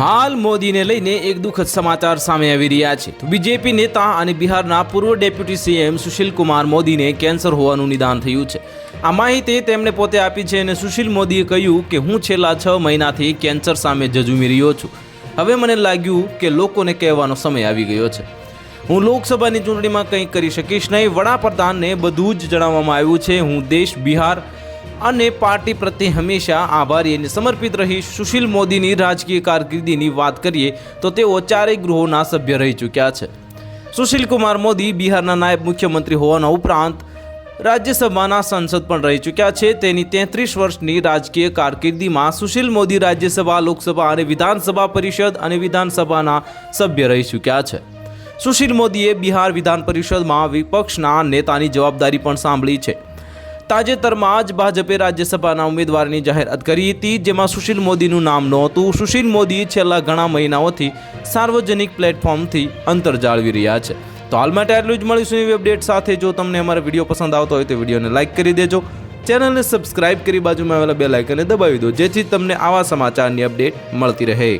હાલ મોદીને લઈને એક દુઃખદ સમાચાર સામે આવી રહ્યા છે. બીજેપી નેતા અને બિહારના પૂર્વ ડેપ્યુટી સીએમ સુશીલ કુમાર મોદીને કેન્સર હોવાનું નિદાન થયું છે. આ માહિતી તેમણે પોતે આપી છે અને સુશીલ મોદીએ કહ્યું કે હું છેલ્લા છ મહિનાથી કેન્સર સામે જજુમી રહ્યો છું. હવે મને લાગ્યું કે લોકોને કહેવાનો સમય આવી ગયો છે. હું લોકસભાની ચૂંટણીમાં કંઈ કરી શકીશ નહીં. વડાપ્રધાનને બધું જ જણાવવામાં આવ્યું છે. હું દેશ, બિહાર અને પાર્ટી પ્રત્યે હંમેશા આભારી અને સમર્પિત રહી સુશીલ મોદીની રાજકીય કારકિર્દીની વાત કરીએ તો તેઓ ચારેય ગૃહોના સભ્ય રહી ચૂક્યા છે. સુશીલ કુમાર મોદી બિહારના નાયબ મુખ્યમંત્રી હોવાના ઉપરાંત રાજ્યસભાના સાંસદ પણ રહી ચૂક્યા છે. તેની તેત્રીસ વર્ષની રાજકીય કારકિર્દીમાં સુશીલ મોદી રાજ્યસભા, લોકસભા અને વિધાનસભા પરિષદ અને વિધાનસભાના સભ્ય રહી ચૂક્યા છે. સુશીલ મોદીએ બિહાર વિધાન પરિષદમાં વિપક્ષના નેતાની જવાબદારી પણ સાંભળી છે. તાજેતરમાં જ ભાજપે રાજ્યસભાના ઉમેદવારની જાહેરાત કરી હતી, જેમાં સુશીલ મોદીનું નામ નહોતું. સુશીલ મોદી છેલ્લા ઘણા મહિનાઓથી સાર્વજનિક પ્લેટફોર્મથી અંતર જાળવી રહ્યા છે. તો હાલ માટે આટલું જ મળીશું એવી અપડેટ સાથે. જો તમને અમારો વીડિયો પસંદ આવતો હોય તો વિડીયોને લાઇક કરી દેજો. ચેનલને સબસ્ક્રાઇબ કરી બાજુમાં આવેલા બે લાઇકને દબાવી દો, જેથી તમને આવા સમાચારની અપડેટ મળતી રહે.